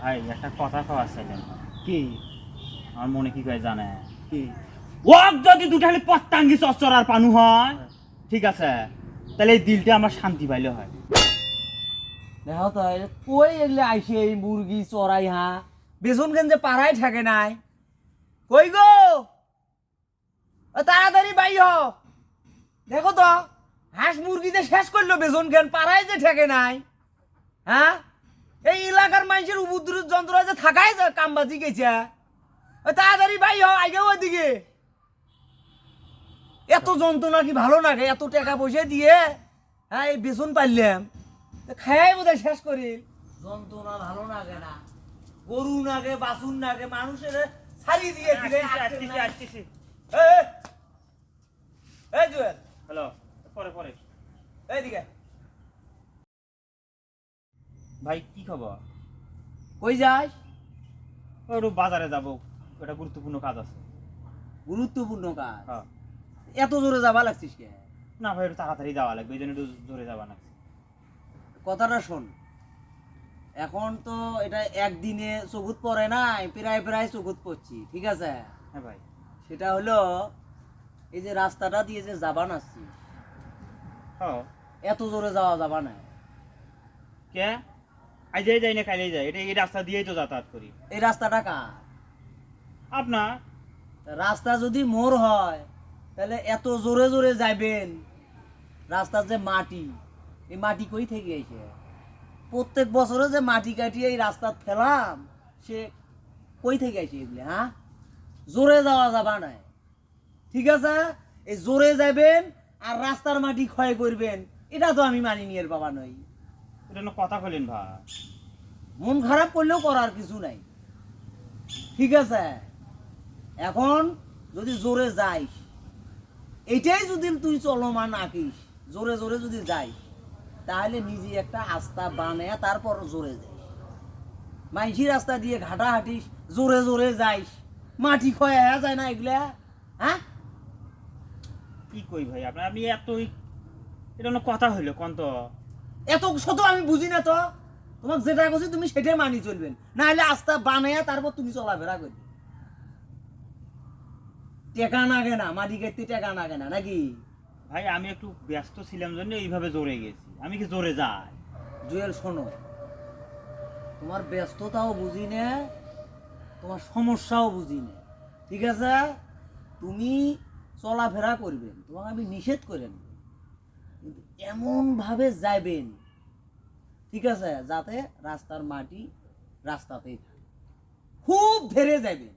ভাই একটা কথা কওয়া চাইলেন কি? আমার মনে কি করে জানে? কি? ওক যদি দুটালি পত্তাঙ্গি চচ্চরার পানু হয় ঠিক আছে তাহলে এই দিলটা আমার শান্তি পাইলে হয়। দেখো তো কই এগুলো আইসে এই মুরগি চড়াই হা? বেসন কেন যে পাড়াই থাকে নাই? কই গো? তাড়াতাড়ি বাই হ। দেখো তো হাঁস মুরগিতে শেষ করল বেসন কেন পাড়াই যে থাকে নাই? হ্যাঁ এই এলাকার মানুষের উপদ্র যন্ত্র যে থাকাই যে কামবাজি গেছে। তাড়াতাড়ি বাই হ আগে ওইদিকে। এত যন্ত্রণা কি ভালো লাগে এত টাকা পয়সা দিয়ে হ্যাঁ এই বেসন পারলাম খাই বোধ শেষ করি। যন্ত্রণা ভালো লাগে না। গরু নাগে বাসুন নাগে মানুষের ছাড়ি দিয়ে দিলে আসতেছি আসতেছি এই জুয়েল। হ্যালো পরে পরে। এইদিকে। ভাই কি খবর? কই যাস? একটু বাজারে যাব। একটা গুরুত্বপূর্ণ কাজ আছে। গুরুত্বপূর্ণ কাজ? হ্যাঁ। এত জোরে যাবা লাগছিস কে? না ভাই একটু তাড়াতাড়ি যাওয়া লাগবে এই জন্য একটু জোরে যাওয়া লাগছে। কথাটা শোন। এখন তো এটা একদিনে চকুত পড়ে নাই প্রায় প্রায় চকুত পড়ছি ঠিক আছে? হ্যাঁ ভাই। সেটা হলো এই যে রাস্তাটা দিয়ে যে যাবান আসছি হ্যাঁ। এত জোরে যাওয়া যাবা না কে? আজই যাই না কাইলেই যাই এটা এই রাস্তা দিয়েই তো যাতায়াত করি। এই রাস্তাটা কার? আপনার? তা রাস্তা যদি মোর হয় তাহলে এত জোরে জোরে যাবেন রাস্তার যে মাটি এই মাটি কই থেকে এসে? প্রত্যেক বছরে যে মাটি কাটিয়ে এই রাস্তা ফেলাম সে কই থেকে আসে এগুলি হ্যাঁ? জোরে যাওয়া যাবা নাই। ঠিক আছে? এই জোরে যাবেন আর রাস্তার মাটি ক্ষয় করবেন এটা তো আমি মানি নিয়ে বাবা নই। না কথা বলেন ভাই। মন খারাপ করলেও করার কিছু নাই। ঠিক আছে? এখন যদি জোরে যাইস এইটাই যদি তুই চলমান আঁকিস জোরে জোরে যদি যাইস তাহলে নিজে একটা আস্থা বানায় তারপর জোরে যাইস। মাইসি রাস্তা দিয়ে ঘাটা হাঁটিস জোরে জোরে যাইস। মাটি ক্ষয় হয়ে যায় না এগুলা হ্যাঁ? কি কই ভাই আপনার? আপনি এতই এটা কথা হইল কোন তো এত শত আমি বুঝি না তো। তোমাকে যেটা বলছি তুমি সেটাই মানি চলবেন। না হলে আস্থা বানায়া তারপর তুমি চলাফেরা করবে টেকা নাগে না কাটতে টেকা নাগে না নাকি? ভাই আমি একটু ব্যস্ত ছিলাম জন্য এইভাবে জোরে গেছি। আমি কি জোরে যাই? জুয়েল শোনো। তোমার ব্যস্ততাও বুঝি না তোমার সমস্যাও বুঝি না। ঠিক আছে? তুমি চলাফেরা করবেন তোমাকে আমি নিষেধ করেন কিন্তু এমনভাবে যাইবেন, ঠিক আছে, যাতে রাস্তার মাটি রাস্তাতেই থাকে। খুব ধীরে যাবেন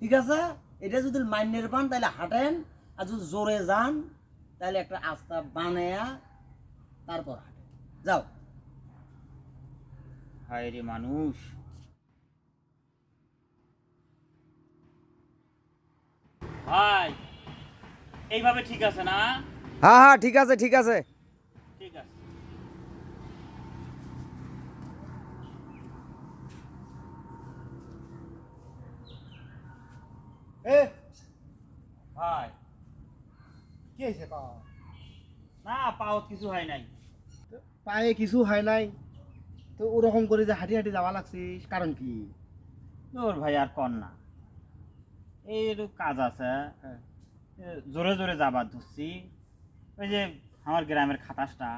ঠিক আছে? এটা যদি মান্যের পান তাহলে হাঁটেন, আর যদি জোরে যান তাহলে একটা আস্থা বানায়া তারপর হাঁটেন। যাও। হায় মানুষ। ভাই, এইভাবে ঠিক আছে না? হ্যাঁ হ্যাঁ ঠিক আছে ঠিক আছে। ঠিক আছে এ ভাই। কি হয়েছে পা? না পাওত কিছু হয় নাই। পায়ে কিছু হয় নাই। তো ওরকম করে যে হাঁটি হাঁটি যাওয়া লাগছিস কারণ কি? ওর ভাই আর কর না। এই কাজ আছে। হ্যাঁ। জোরে জোরে যাবার ধরছি। ওই যে আমার গ্রামের খাতাসটা।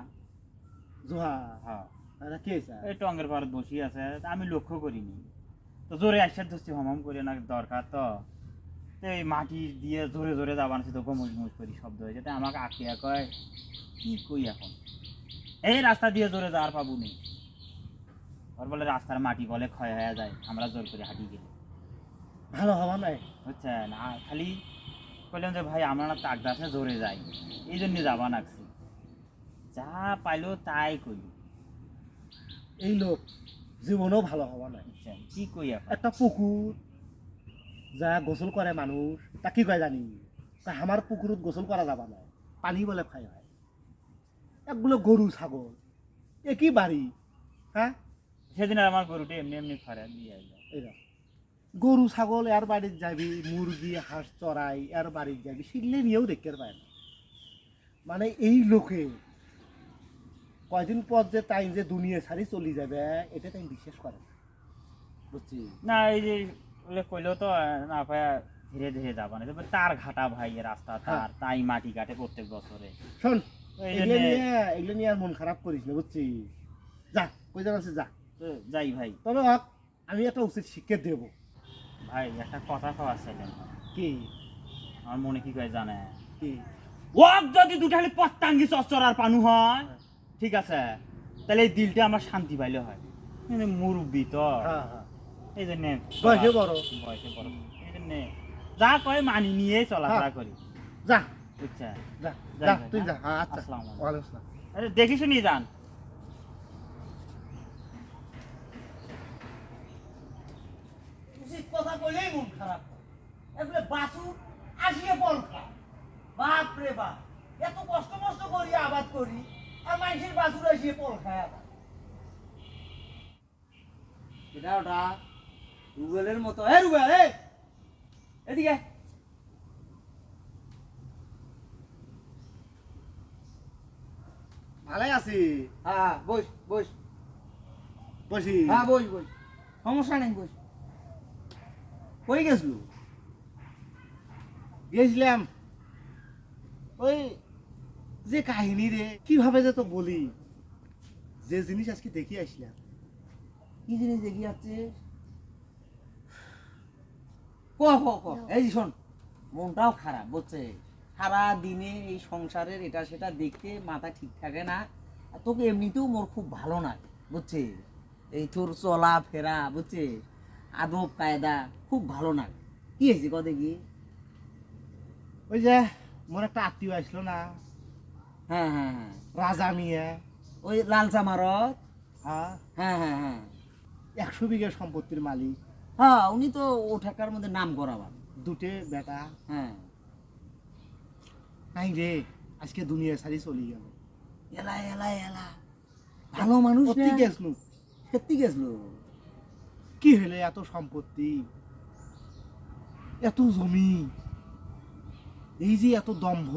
জোহা হ্যাঁ। আচ্ছা, কি এই টঙ্গের পাড়ে বসি আছে আমি লক্ষ্য করিনি। তো জোরে আসছে ধরছি হমাম করে না দরকার তো। তো এই মাটি দিয়ে জোরে জোরে যাবার তো গমুজ মুজ করি শব্দ হয়েছে। তো আমাকে আঁকিয়া কয় কি কই এখন? এই রাস্তা দিয়ে জোরে যাওয়ার পাবো নেই। ওর বলে রাস্তার মাটি বলে ক্ষয় হয়ে যায় আমরা জোর করে হাঁটি গেলে। ভালো হওয়া নাই। বুঝছেন? আর খালি বললাম যে ভাই আমরা না তাকদাসে জোরে যাই। এই জন্য যাবা নাকছি যা পাইলো তাই কই এই লোক জীবনেও ভালো হওয়া নাই। বুঝছেন কি কই একটা পুকুর যা গোসল করে মানুষ তা কি কয় জানি? তা আমার পুকুরত গোসল করা যাবা না পানি বলে খাই হয়। একগুলো গরু ছাগল এ কি বাড়ি? হ্যাঁ? সেদিন আমার গরুটা এমনি এমনি ফারে দিয়ে এরা গরু ছাগল এর বাড়ির যাবি মুরগি হাঁস চড়াই এর বাড়ির যাবি শিখলে নিয়েও দেখতে পায় না মানে এই লোকে কয়দিন পর যে তাই যে দুনিয়া ছাড়ি চলে যাবে এটা তাই বিশ্বাস করে না। বুঝছি না এই যে কইলেও তো না ভাই ধীরে ধীরে যাবা না। তার ঘাটা ভাই রাস্তা হ্যাঁ। তার তাই মাটি কাটে প্রত্যেক বছরে। শোন এগুলো নিয়ে এগুলো নিয়ে আর মন খারাপ করিস না বুঝছি যা কই যান যা। যাই ভাই। তবে হক আমি একটা উচিত শিক্ষা দেব। ভাই একটা কথা কওয়া ছিলেন কি? আমার মনে কি করে জানে? কি? ওক যদি দুটালি পত্তাঙ্গি চচ্চরার পানু হয় ঠিক আছে তাহলে এই দিলটা আমার শান্তি পাইলে হয়। মানে মুরব্বী তো। হ্যাঁ হ্যাঁ। এই জন্য বয়সে বড়। বয়সে বড়। এই জন্য যা কয় মানি নিয়ে চলাফেরা হ্যাঁ। করি। যা। বুঝছে? যা যা তুই হ্যাঁ? যা। হ্যাঁ আচ্ছা। আসসালামু আলাইকুম। আরে দেখি শুনি যান কথা কইলেই মন খারাপ এগুলো বাসু আসিয়ে বল বাপ রে বাপ এত কষ্ট মষ্ট করি আবাদ করি আর মানুষের বাসুর আসিয়ে পল খায় আবার। এটা ওটা রুবেলের মতো। রুবেল এদিকে ভালোই আছি। হ্যাঁ বস বস। বসি। হ্যাঁ বস বস। সমস্যা নেই বস। কই গেছিল গেছিলাম। ওই যে কাহিনী রে, কীভাবে যে তো বলি? যে জিনিস আজকে দেখি আসলাম। কি জিনিস দেখি যাচ্ছে ক ক ক, এই শোন, মনটাও খারাপ, বুঝছে? সারা দিনে এই সংসারের এটা সেটা দেখতে মাথা ঠিক থাকে না। তোকে এমনিতেও মোর খুব ভালো না বুঝছে? এই তোর চলা ফেরা বুঝছে? আদব কায়দা খুব ভালো না কি হয়েছে কত কি ওই যে মোর একটা আত্মীয় আসলো না? হ্যাঁ হ্যাঁ হ্যাঁ। রাজা নিয়ে ওই লাল চামারত হ্যাঁ। হ্যাঁ হ্যাঁ হ্যাঁ। একশো বিঘা সম্পত্তির মালিক। হ্যাঁ উনি তো ও ঠাকার মধ্যে নাম করাবার। দুটে বেটা। হ্যাঁ। নাই রে আজকে দুনিয়া সারি চলি গেল। এলা এলা এলা। ভালো মানুষ সত্যি গেছনু। সত্যি গেছিল? কি হলে এত সম্পত্তি? এত জমি? এই যে এত দম্ভ?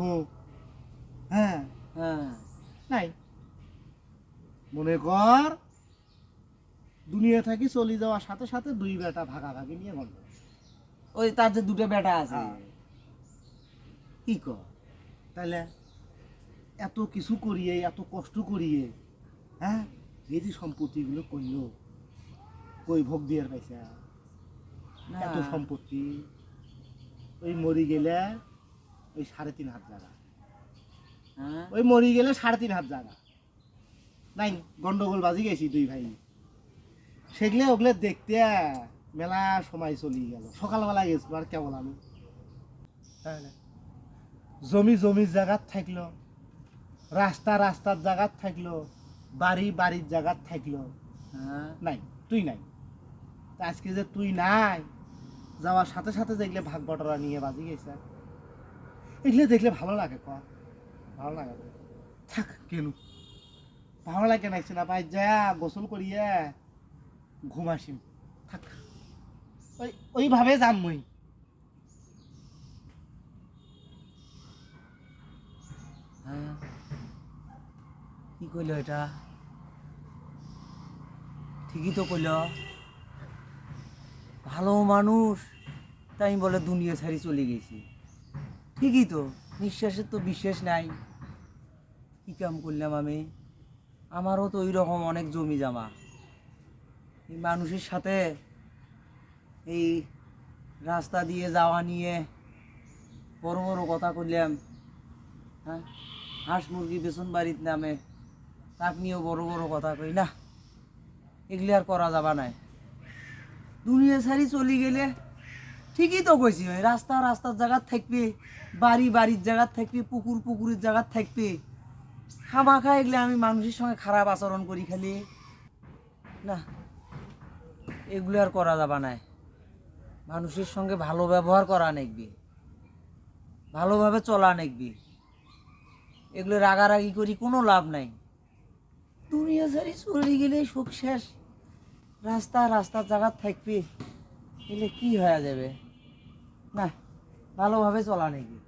হ্যাঁ? হ্যাঁ। নাই। মনে কর দুনিয়া থাকি চলে যাওয়ার সাথে সাথে দুই বেটা ভাগাভাগি নিয়ে গন্ড ওই তার যে দুটো বেটা আছে। হ্যাঁ। কি কর? তাহলে এত কিছু করিয়ে এত কষ্ট করিয়ে হ্যাঁ? এই যে সম্পত্তিগুলো করল। কই ভোগ দিয়ে পাইছে? এত সম্পত্তি। ওই মরি গেলে ওই সাড়ে তিন হাত জায়গা। হ্যাঁ? ওই মরি গেলে সাড়ে তিন হাত জায়গা। নাই গন্ডগোল বাজি গেছি দুই ভাই। সেগুলো ওগুলো দেখতে মেলা সময় চলি গেল। সকালবেলা গেছিল আর কেবল আমি। জমি জমির জায়গাত থাকল। রাস্তা রাস্তার জায়গাত থাকল। বাড়ি বাড়ির জায়গাত থাকল। হ্যাঁ? নাই তুই নাই। আজকে যে তুই নাই, যাওয়ার সাথে সাথে দেখলে ভাগ বটরা নিয়ে বাজি গেছে। এগুলো দেখলে ভালো লাগে, ক? ভালো লাগে। থাক, কেন। ভালো লাগে নাইছে না ভাই যা গোসল করিয়ে ঘুম আসিম। থাক। ওই, ওইভাবে যাম মই। হ্যাঁ। কি কইল এটা? ঠিকই তো কইল। ভালো মানুষ, তাই বলে দুনিয়া ছাড়ি চলে গেছি। ঠিকই তো, নিঃশ্বাসের তো বিশ্বাস নাই। কি কাম করলাম আমি? আমারও তো ওই রকম অনেক জমি জামা। এই মানুষের সাথে এই রাস্তা দিয়ে যাওয়া নিয়ে বড় বড় কথা করলাম হ্যাঁ? হাঁস মুরগি বেসন বাড়ির নামে, তাক নিয়েও বড় বড় কথা কই, না? এগুলি আর করা যাবা নাই দুনিয়া সারি চলি গেলে, ঠিকই তো কইছি ওই রাস্তা রাস্তার জায়গার থাকবে, বাড়ি বাড়ির জায়গার থাকবে, পুকুর পুকুরের জায়গার থাকবে। খামাখা এগুলো আমি মানুষের সঙ্গে খারাপ আচরণ করি খালি। না, এগুলো আর করা যাবা নাই মানুষের সঙ্গে ভালো ব্যবহার করা নেকবি। ভালোভাবে চলা নেকবি। এগুলো রাগারাগি করি কোনো লাভ নাই। দুনিয়া সারি চলে গেলে সুখ শেষ। রাস্তা রাস্তার জায়গা থাকবে এলে কি হয়ে যাবে না ভালোভাবে চলা নেকবি